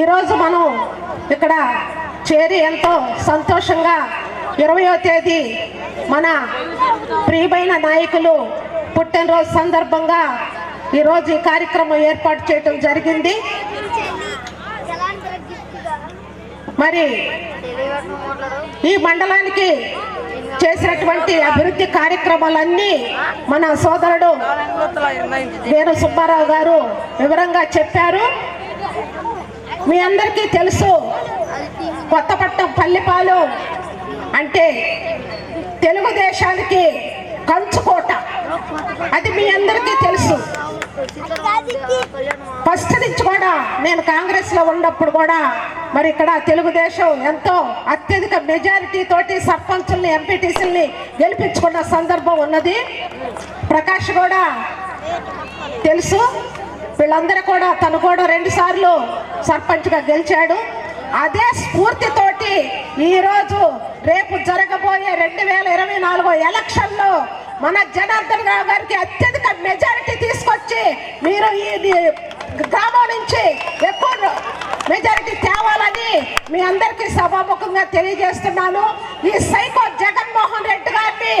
ఈరోజు మనం ఇక్కడ చేరి ఎంతో సంతోషంగా ఇరవయో తేదీ మన ప్రియమైన నాయకులు పుట్టినరోజు సందర్భంగా ఈరోజు ఈ కార్యక్రమం ఏర్పాటు చేయడం జరిగింది. మరి ఈ మండలానికి చేసినటువంటి అభివృద్ధి కార్యక్రమాలన్నీ మన సోదరుడు వేణు సుబ్బారావు గారు వివరంగా చెప్పారు. మీ అందరికీ తెలుసు కొత్తపట్నం పల్లెపాలు అంటే తెలుగుదేశానికి కంచుకోట అది మీ అందరికీ తెలుసు. ఫస్ట్ నుంచి కూడా నేను కాంగ్రెస్లో ఉన్నప్పుడు కూడా మరి ఇక్కడ తెలుగుదేశం ఎంతో అత్యధిక మెజారిటీ తోటి సర్పంచుల్ని ఎంపీటీసీల్ని గెలిపించుకున్న సందర్భం ఉన్నది. ప్రకాష్ కూడా తెలుసు. వీళ్ళందరూ కూడా తను కూడా రెండు సార్లు సర్పంచ్గా గెలిచాడు. అదే స్ఫూర్తితోటి ఈరోజు రేపు జరగబోయే రెండు వేల ఇరవై నాలుగో ఎలక్షన్లో మన జనార్దన్ రావు గారికి అత్యధిక మెజారిటీ తీసుకొచ్చి మీరు ఈ గ్రామం నుంచి ఎక్కువ మెజారిటీ తేవాలని మీ అందరికీ సభాముఖంగా తెలియజేస్తున్నాను. ఈ సైకో జగన్మోహన్ రెడ్డి గారిని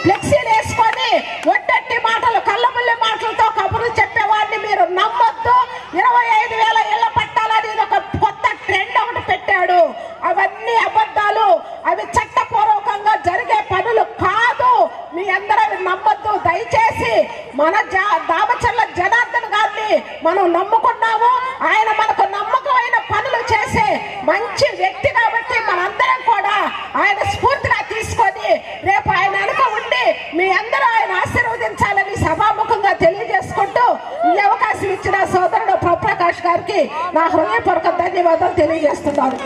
ఫ్లెక్సీలు వేసుకొని ఒట్టట్టి మాటలు కళ్ళబుల్లి మాటలతో కబుర్లు చెప్పేవాడిని మీరు నమ్మొద్దు. ఇరవై ఐదు వేల ఇళ్ళ పట్టాలని ఇది ఒక కొత్త ట్రెండ్ ఒకటి పెట్టాడు. అవన్నీ అబద్ధాలు. అవి చట్టపూర్వకంగా జరిగే పనులు కాదు. మీ అందరూ అవి నమ్మొద్దు. దయచేసి మన జా దామచర్ల జనార్దన్ గారిని మనం నమ్ముకున్నాము. ఆయన మనకు నమ్మకమైన పనులు చేసే మంచి వ్యక్తి ప్రకాష్ గారికి నా హృదయపూర్వక ధన్యవాదాలు తెలియజేస్తున్నాను.